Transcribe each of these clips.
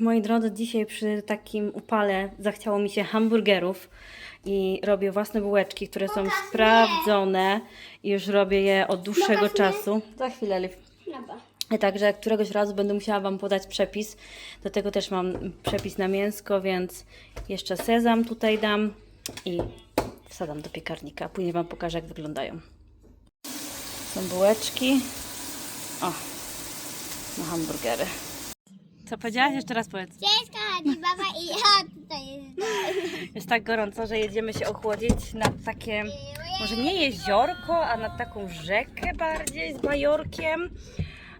Moi drodzy, dzisiaj przy takim upale zachciało mi się hamburgerów i robię własne bułeczki, które są sprawdzone i już robię je od dłuższego Pokaż czasu. Za chwilę, Liv. Dobra. Także któregoś razu będę musiała Wam podać przepis. Do tego też mam przepis na mięsko, więc jeszcze sezam tutaj dam i wsadzam do piekarnika. Później Wam pokażę, jak wyglądają. Są bułeczki. O, na hamburgery. Co powiedziałaś? Jeszcze raz powiedz. Cześć kochani, baba i ja tutaj jest. Jest tak gorąco, że jedziemy się ochłodzić nad takie, może nie jeziorko, a nad taką rzekę bardziej z bajorkiem.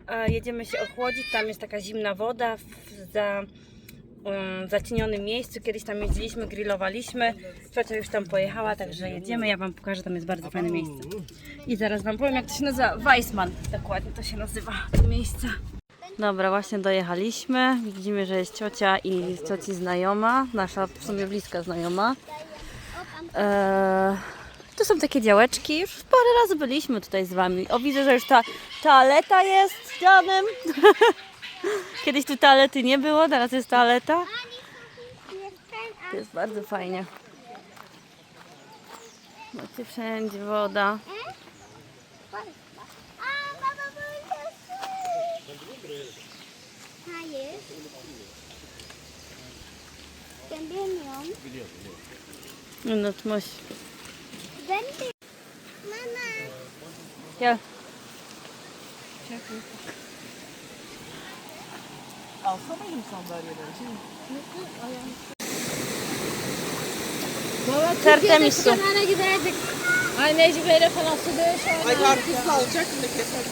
E, Jedziemy się ochłodzić, tam jest taka zimna woda w za, um, zacienionym miejscu. Kiedyś tam jeździliśmy, grillowaliśmy. Ciocia już tam pojechała, także jedziemy. Ja Wam pokażę, tam jest bardzo fajne miejsce. I zaraz Wam powiem, jak to się nazywa. Weissman, dokładnie to się nazywa, to miejsce. Dobra, właśnie dojechaliśmy. Widzimy, że jest ciocia i z cioci znajoma, nasza w sumie bliska znajoma. Eee, tu są takie działeczki. Już parę razy byliśmy tutaj z wami. O, widzę, że już ta toaleta jest z Janem. Kiedyś tu toalety nie było, teraz jest toaleta. To jest bardzo fajnie. Macie wszędzie woda. Ben bilmiyorum. Biliyor, biliyor. Unutmuş. Ben de. Mama. Gel. Çek. Alsa mıydım sandalyeleri şimdi? Tertemiz su. Kenara giderdik. Ay Necip'e falan su dövüş Ay karpuz alacak mı keser?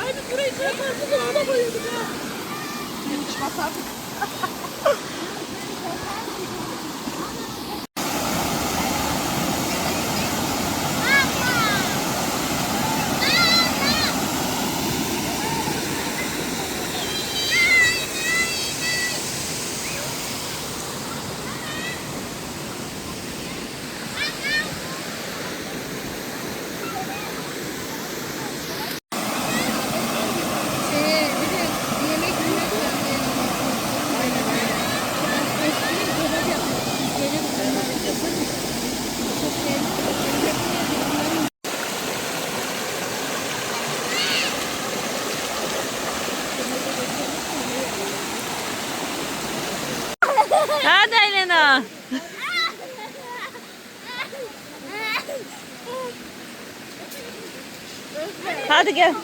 Ay biz burayı kara karpuz orada koyuyorduk ha. Passar. Hadi Elena. Hadi gel.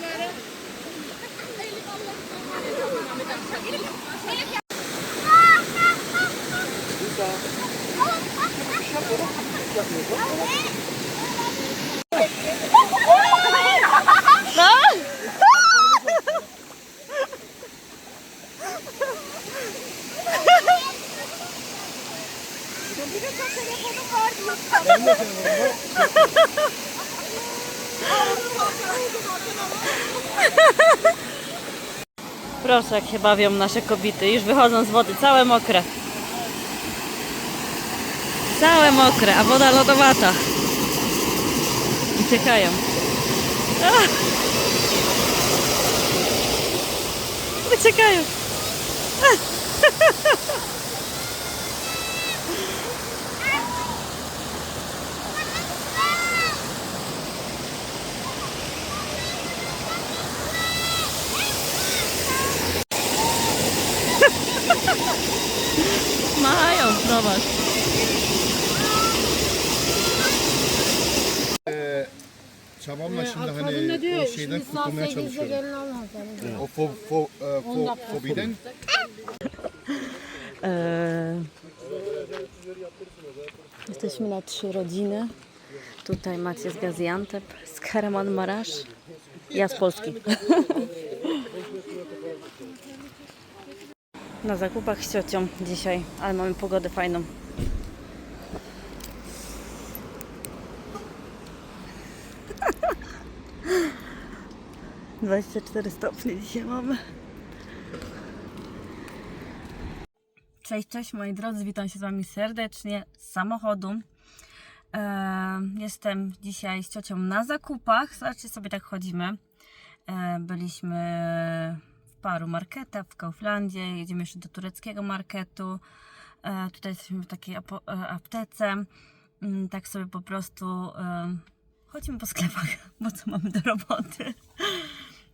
Proszę, jak się bawią nasze kobiety. Już wychodzą z wody, całe mokre. Całe mokre, a woda lodowata. Uciekają. Ah! Uciekają. Mają, şeyden kurtulmaya çalışıyorum. O fo, fo, e, fo, fobiden. Eee, jesteśmy na trzy rodziny. Tutaj macie z Gaziantep, z Karaman Marasz. Ja z Polski. Na zakupach z ciocią dzisiaj, ale mamy pogodę fajną. Dwadzieścia cztery stopnie dzisiaj mamy. Cześć, cześć moi drodzy, witam się z Wami serdecznie z samochodu. E, jestem dzisiaj z ciocią na zakupach, zobaczcie sobie tak chodzimy. E, byliśmy w paru marketach w Kauflandzie, jedziemy jeszcze do tureckiego marketu. E, tutaj jesteśmy w takiej aptece. Mm, tak sobie po prostu chodzimy po sklepach, bo co mamy do roboty.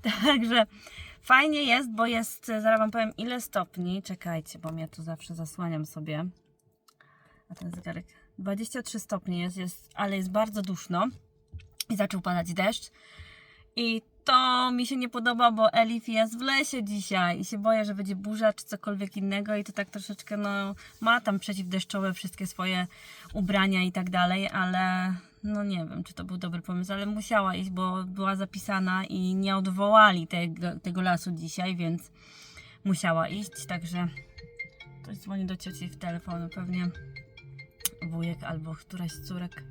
Także fajnie jest, bo jest, zaraz Wam powiem ile stopni. Czekajcie, bo ja tu zawsze zasłaniam sobie. A ten zegarek 23 stopnie jest, jest ale jest bardzo duszno i zaczął padać deszcz. I to mi się nie podoba, bo Elif jest w lesie dzisiaj i się boję, że będzie burza czy cokolwiek innego i to tak troszeczkę, no, ma tam przeciwdeszczowe wszystkie swoje ubrania i tak dalej, ale no nie wiem, czy to był dobry pomysł, ale musiała iść, bo była zapisana i nie odwołali tego, tego lasu dzisiaj, więc musiała iść, także ktoś dzwoni do cioci w telefonu, pewnie wujek albo któraś z córek.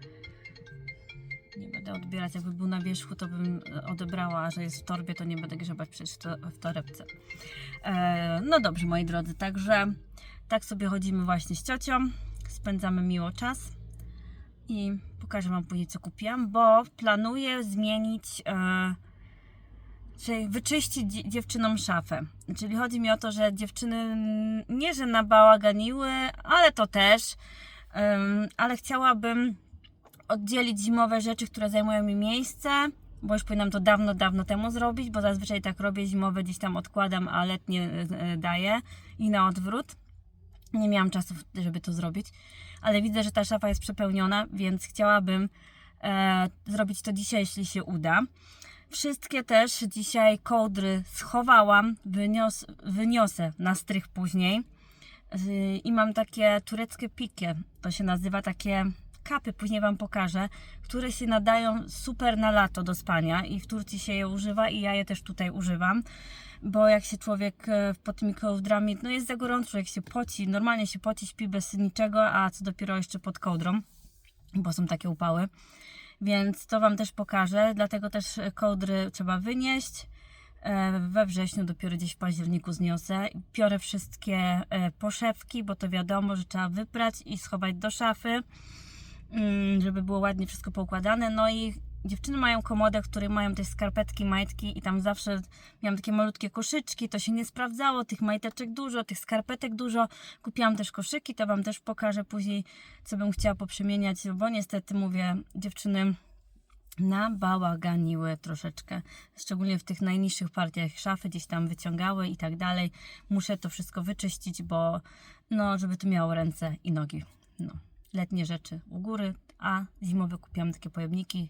Nie będę odbierać, jakby był na wierzchu, to bym odebrała, a że jest w torbie, to nie będę grzebać przecież to, w torebce. E, no dobrze, moi drodzy, także tak sobie chodzimy właśnie z ciocią, spędzamy miło czas i pokażę Wam później, co kupiłam, bo planuję zmienić, e, czyli wyczyścić dzie- dziewczynom szafę. Czyli chodzi mi o to, że dziewczyny nie, że nabałaganiły, ale to też, ale chciałabym oddzielić zimowe rzeczy, które zajmują mi miejsce, bo już powinnam to dawno, dawno temu zrobić, bo zazwyczaj tak robię, zimowe gdzieś tam odkładam, a letnie e, daję i na odwrót. Nie miałam czasu, żeby to zrobić, ale widzę, że ta szafa jest przepełniona, więc chciałabym e, zrobić to dzisiaj, jeśli się uda. Wszystkie też dzisiaj kołdry schowałam, wynios, wyniosę na strych później. I mam takie tureckie pikie, to się nazywa takie kapy, później Wam pokażę, które się nadają super na lato do spania i w Turcji się je używa i ja je też tutaj używam, bo jak się człowiek e, pod tymi kołdrami, no jest za gorąco, jak się poci, normalnie się poci, śpi bez niczego, a co dopiero jeszcze pod kołdrą, bo są takie upały. Więc to Wam też pokażę, dlatego też kołdry trzeba wynieść. E, We wrześniu, dopiero gdzieś w październiku zniosę. Piorę wszystkie e, poszewki, bo to wiadomo, że trzeba wyprać i schować do szafy, mm, żeby było ładnie wszystko poukładane. No i dziewczyny mają komodę, w której mają też skarpetki, majtki i tam zawsze miałam takie malutkie koszyczki, to się nie sprawdzało, tych majteczek dużo, tych skarpetek dużo. Kupiłam też koszyki, to Wam też pokażę później, co bym chciała poprzemieniać, bo niestety mówię, dziewczyny nabałaganiły troszeczkę, szczególnie w tych najniższych partiach szafy, gdzieś tam wyciągały i tak dalej. Muszę to wszystko wyczyścić, bo no, żeby to miało ręce i nogi. No, letnie rzeczy u góry, a zimowe kupiłam takie pojemniki,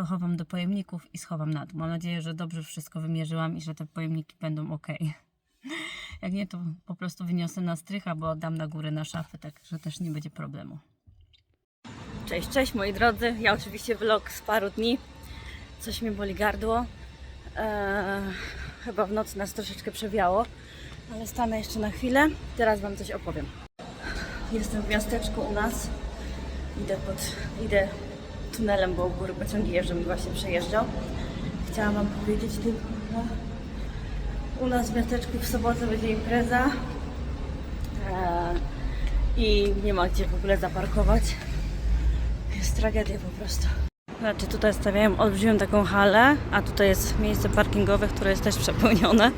pochowam do pojemników i schowam na dół. Mam nadzieję, że dobrze wszystko wymierzyłam i że te pojemniki będą ok. Jak nie, to po prostu wyniosę na strych, albo oddam na górę na szafę, tak że też nie będzie problemu. Cześć, cześć moi drodzy. Ja oczywiście vlog z paru dni. Coś mi boli gardło. Eee, chyba w nocy nas troszeczkę przewiało, ale stanę jeszcze na chwilę. Teraz Wam coś opowiem. Jestem w miasteczku u nas. Idę, pod, idę tunelem, bo u góry pociągi jeżdżą i właśnie przejeżdżał. Chciałam Wam powiedzieć tylko, że u nas w miasteczku w sobotę będzie impreza. Eee, I nie ma gdzie w ogóle zaparkować. Jest tragedia po prostu. Znaczy tutaj stawiają olbrzymią taką halę, a tutaj jest miejsce parkingowe, które jest też przepełnione.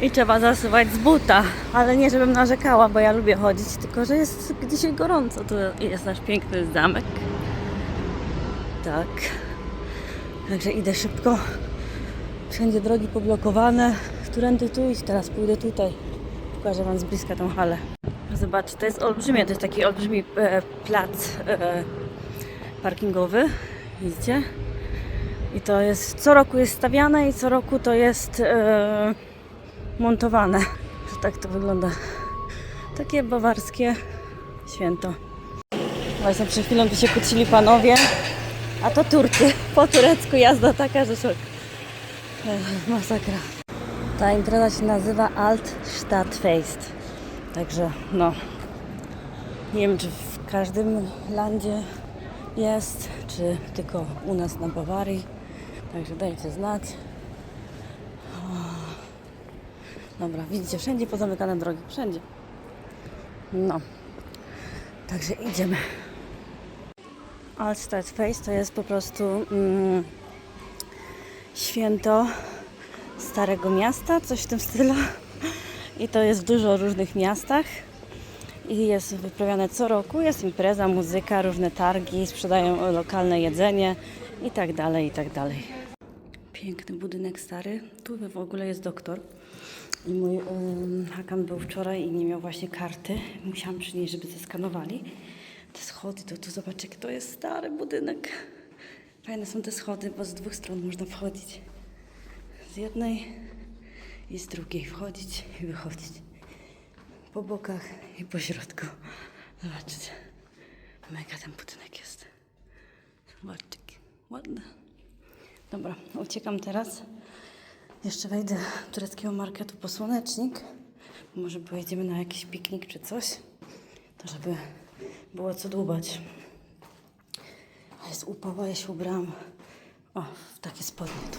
I trzeba zasuwać z buta. Ale nie żebym narzekała, bo ja lubię chodzić, tylko że jest dzisiaj gorąco. To jest nasz piękny zamek. Tak. Także idę szybko. Wszędzie drogi poblokowane. Którędy tu iść? Teraz pójdę tutaj. Pokażę Wam z bliska tą halę. Zobaczcie, to jest olbrzymie, to jest taki olbrzymi e, plac e, parkingowy. Widzicie? I to jest, co roku jest stawiane i co roku to jest e, montowane. Że tak to wygląda. Takie bawarskie święto. Właśnie przed chwilą tu się kłócili panowie, a to Turcy. Po turecku jazda taka, że szok. Masakra. Ta impreza się nazywa Alt Stadtfest. Także no, nie wiem czy w każdym landzie jest, czy tylko u nas na Bawarii. Także dajcie znać. Dobra, widzicie, wszędzie pozamykane drogi, wszędzie. No, także idziemy. Altstadt Fest to jest po prostu mm, święto Starego Miasta, coś w tym stylu. I to jest w dużo różnych miastach. I jest wyprawiane co roku. Jest impreza, muzyka, różne targi, sprzedają lokalne jedzenie i tak dalej, i tak dalej. Piękny budynek stary. Tu w ogóle jest doktor. I mój um, Hakan był wczoraj i nie miał właśnie karty. Musiałam przynieść, żeby zeskanowali. Te schody, to tu zobacz, jak to jest stary budynek. Fajne są te schody, bo z dwóch stron można wchodzić. Z jednej i z drugiej wchodzić i wychodzić. Po bokach i po środku. Zobaczcie. Mega ten budynek jest. Zobaczcie, ładny. Dobra, uciekam teraz. Jeszcze wejdę do tureckiego marketu po słonecznik. Może pojedziemy na jakiś piknik czy coś. To żeby było co dłubać. A jest upał, a ja się ubrałam o, w takie spodnie tu.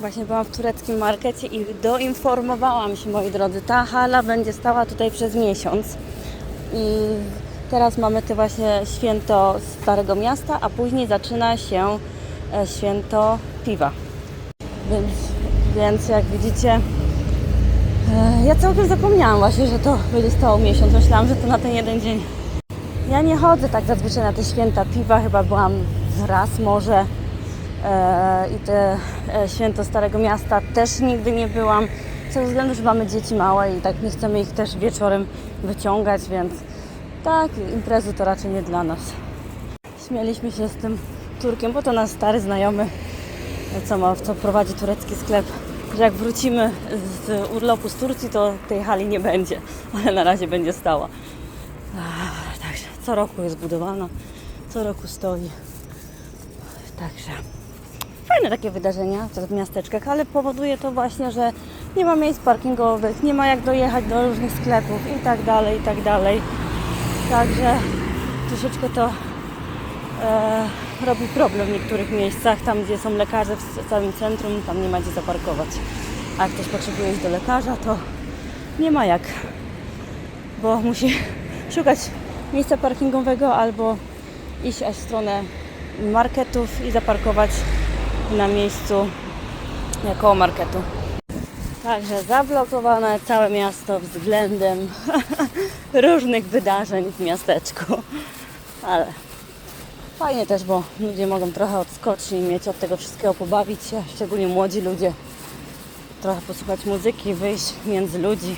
Właśnie byłam w tureckim markecie i doinformowałam się, moi drodzy. Ta hala będzie stała tutaj przez miesiąc. I teraz mamy te właśnie święto Starego Miasta, a później zaczyna się e, święto piwa. Więc, więc jak widzicie, e, ja całkiem zapomniałam właśnie, że to będzie stało miesiąc. Myślałam, że to na ten jeden dzień. Ja nie chodzę tak zazwyczaj na te święta piwa, chyba byłam raz może. E, I te e, święto Starego Miasta też nigdy nie byłam. Z tego względu, że mamy dzieci małe i tak nie chcemy ich też wieczorem wyciągać, więc tak, imprezy to raczej nie dla nas. Śmieliśmy się z tym Turkiem, bo to nasz stary znajomy, co, ma, co prowadzi turecki sklep, że jak wrócimy z urlopu z Turcji, to tej hali nie będzie, ale na razie będzie stała. Co roku jest budowana, co roku stoi. Także fajne takie wydarzenia w miasteczkach, ale powoduje to właśnie, że nie ma miejsc parkingowych, nie ma jak dojechać do różnych sklepów i tak dalej, i tak dalej. Także troszeczkę to e, robi problem w niektórych miejscach, tam gdzie są lekarze w całym centrum, tam nie ma gdzie zaparkować. A jak ktoś potrzebuje iść do lekarza, to nie ma jak, bo musi szukać miejsca parkingowego albo iść aż w stronę marketów i zaparkować na miejscu koło marketu. Także zablokowane całe miasto względem różnych wydarzeń w miasteczku. Ale fajnie też, bo ludzie mogą trochę odskoczyć i mieć od tego wszystkiego pobawić się, szczególnie młodzi ludzie. Trochę posłuchać muzyki, wyjść między ludzi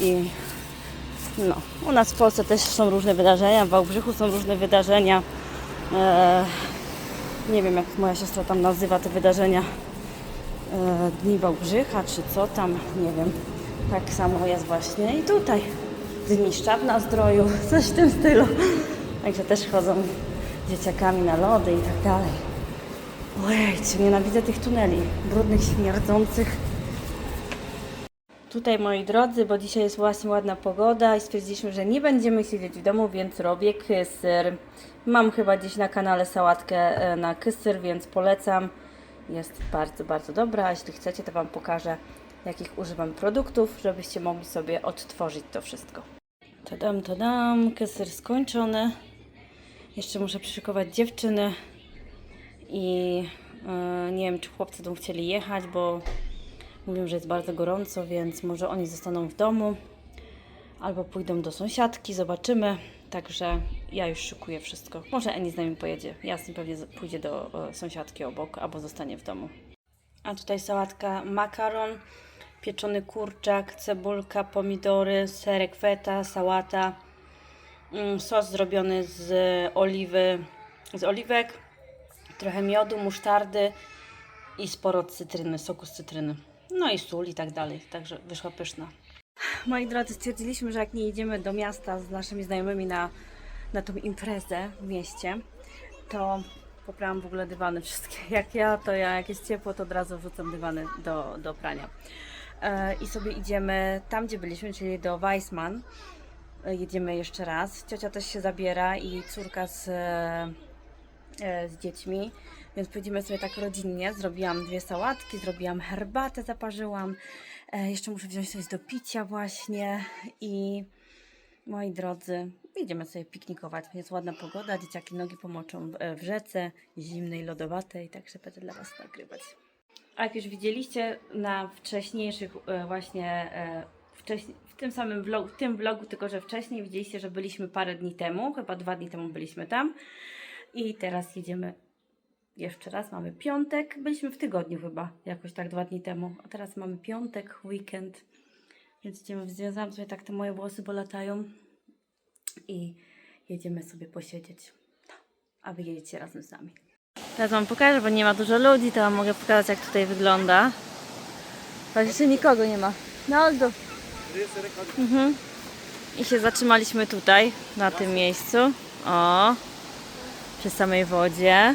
i no, u nas w Polsce też są różne wydarzenia, w Wałbrzychu są różne wydarzenia. Eee, nie wiem, jak moja siostra tam nazywa te wydarzenia. Eee, Dni Wałbrzycha, czy co tam, nie wiem. Tak samo jest właśnie i tutaj. Dni Szczap na zdroju, coś w tym stylu. Także też chodzą dzieciakami na lody i tak dalej. Ojejcie, nienawidzę tych tuneli. Brudnych, śmierdzących. Tutaj moi drodzy, bo dzisiaj jest właśnie ładna pogoda i stwierdziliśmy, że nie będziemy siedzieć w domu, więc robię kysyr. Mam chyba gdzieś na kanale sałatkę e, na kysyr, więc polecam. Jest bardzo, bardzo dobra. Jeśli chcecie, to Wam pokażę, jakich używam produktów, żebyście mogli sobie odtworzyć to wszystko. Tadam, tadam, kysyr skończony. Jeszcze muszę przyszykować dziewczyny i e, nie wiem, czy chłopcy będą chcieli jechać, bo Mówią, że jest bardzo gorąco, więc może oni zostaną w domu albo pójdą do sąsiadki, zobaczymy. Także ja już szykuję wszystko. Może Eni z nami pojedzie. Jasny pewnie pójdzie do e, sąsiadki obok albo zostanie w domu. A tutaj sałatka makaron, pieczony kurczak, cebulka, pomidory, serek feta, sałata, mm, sos zrobiony z oliwy, z oliwek, trochę miodu, musztardy i sporo cytryny, soku z cytryny. No i sól i tak dalej, także wyszła pyszna. Moi drodzy, stwierdziliśmy, że jak nie jedziemy do miasta z naszymi znajomymi na, na tą imprezę w mieście, to poprałam w ogóle dywany wszystkie. Jak ja, to ja, jak jest ciepło, to od razu wrzucam dywany do, do prania. E, I sobie idziemy tam, gdzie byliśmy, czyli do Weissman. E, Jedziemy jeszcze raz. Ciocia też się zabiera i córka z, e, z dziećmi, więc pójdziemy sobie tak rodzinnie. Zrobiłam dwie sałatki, zrobiłam herbatę, zaparzyłam. E, jeszcze muszę wziąć coś do picia właśnie i moi drodzy, idziemy sobie piknikować. Jest ładna pogoda, dzieciaki nogi pomoczą w, w rzece, zimnej, lodowatej, także będę dla Was nagrywać. A jak już widzieliście na wcześniejszych e, właśnie e, w tym samym vlogu, w tym vlogu, tylko że wcześniej widzieliście, że byliśmy parę dni temu, chyba dwa dni temu byliśmy tam i teraz jedziemy jeszcze raz, mamy piątek, byliśmy w tygodniu chyba, jakoś tak dwa dni temu, a teraz mamy piątek, weekend, więc idziemy, związałam sobie tak te moje włosy, bo latają i jedziemy sobie posiedzieć, no, a wy jedziecie razem z nami. Teraz wam pokażę, bo nie ma dużo ludzi, to wam mogę pokazać jak tutaj wygląda. Jeszcze nikogo nie ma. Na Oldu. Mhm. I się zatrzymaliśmy tutaj, na tym miejscu. O, przy samej wodzie.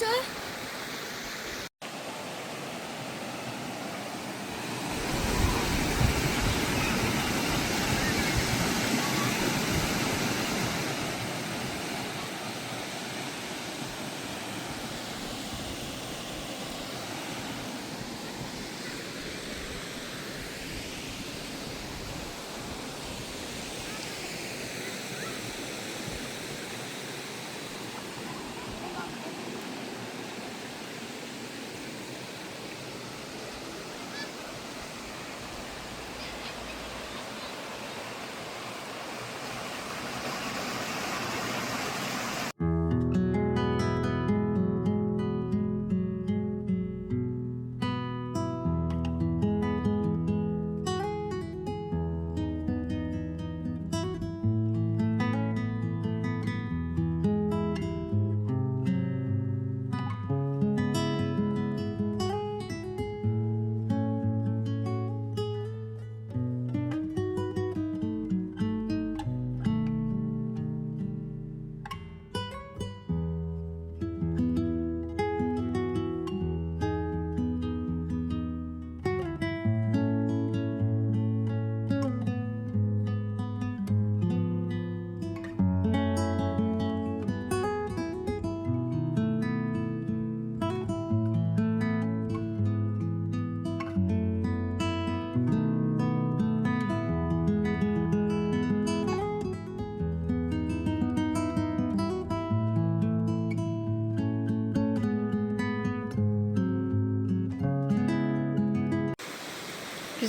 Nossa!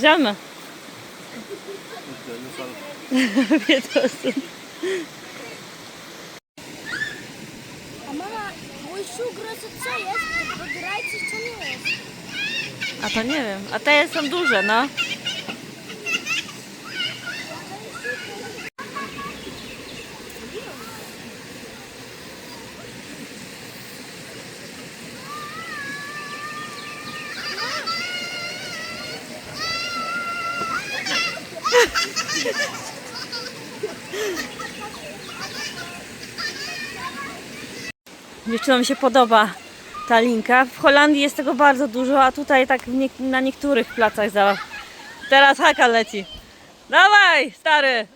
Makaronica? Piżama. Wietosy. A mama, mój szugro, co jest? Wybierajcie, co nie jest. A to nie wiem. A te są duże, no. Dziewczynom się podoba ta linka. W Holandii jest tego bardzo dużo, a tutaj tak nie, na niektórych placach. Teraz haka leci. Dawaj, stary!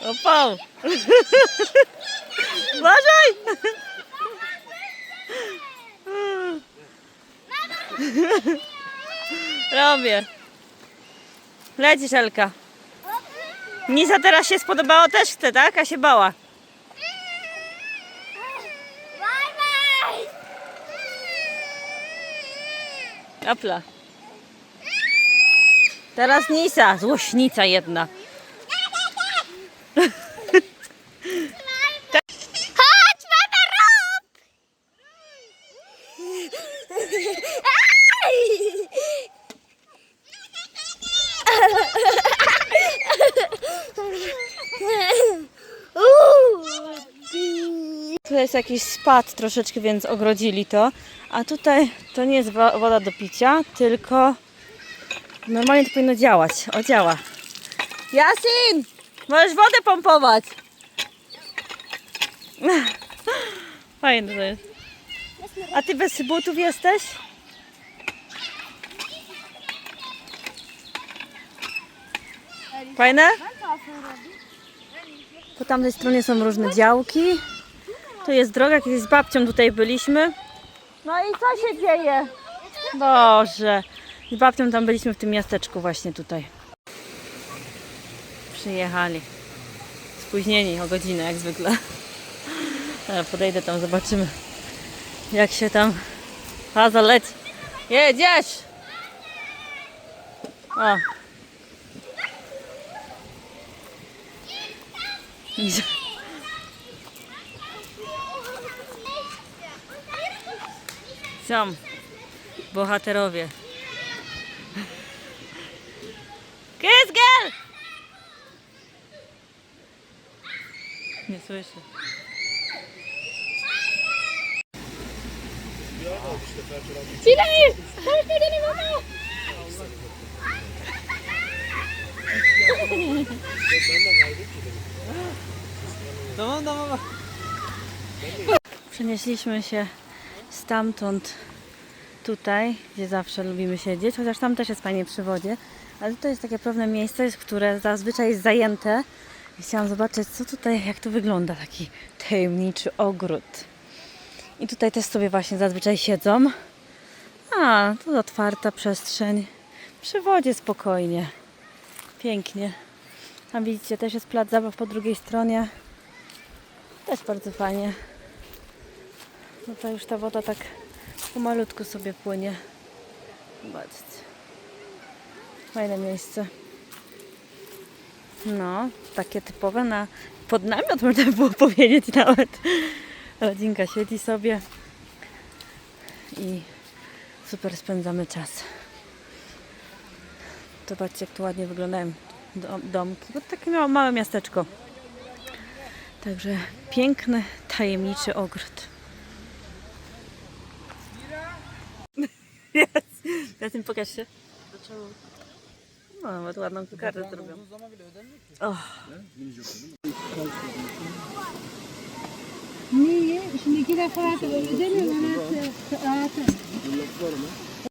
Opał! Uważaj! Robię. Lecisz, Elka. Nisa teraz się spodobało, też chce, tak? A się bała. Apla. Teraz Nisa, złośnica jedna. Tu jest jakiś spad troszeczkę, więc ogrodzili to. A tutaj to nie jest wo- woda do picia, tylko normalnie to powinno działać. O, działa. Jasin! Możesz wodę pompować! Fajne to jest. A ty bez butów jesteś? Fajne? Po tamtej stronie są różne działki. Tu jest droga, kiedyś z babcią tutaj byliśmy. No i co się dzieje? Boże. Z babcią tam byliśmy w tym miasteczku właśnie tutaj. Przyjechali. Spóźnieni o godzinę jak zwykle. Podejdę tam, zobaczymy jak się tam faza leci. Jedziesz! O. Są bohaterowie. Kiss girl! Nie słyszę. Przenieśliśmy się stamtąd tutaj, gdzie zawsze lubimy siedzieć, chociaż tam też jest fajnie przy wodzie, ale tutaj jest takie pewne miejsce, które zazwyczaj jest zajęte. I chciałam zobaczyć, co tutaj, jak to wygląda, taki tajemniczy ogród. I tutaj też sobie właśnie zazwyczaj siedzą. A, tu otwarta przestrzeń. Przy wodzie spokojnie. Pięknie. Tam widzicie, też jest plac zabaw po drugiej stronie. Też bardzo fajnie. No to już ta woda tak pomalutku sobie płynie. Zobaczcie. Fajne miejsce. No, takie typowe na pod namiot można by było powiedzieć nawet. Rodzinka siedzi sobie i super spędzamy czas. Zobaczcie, jak tu ładnie wyglądają dom, domki. Bo takie małe miasteczko. Także piękny, tajemniczy ogród. Zatim pokaż się. Dlaczego? No, ma tu ładną kukarę zrobią. Oh. Niye? Şimdi iki defa ödemiyorum. Hayatım. Hayatım.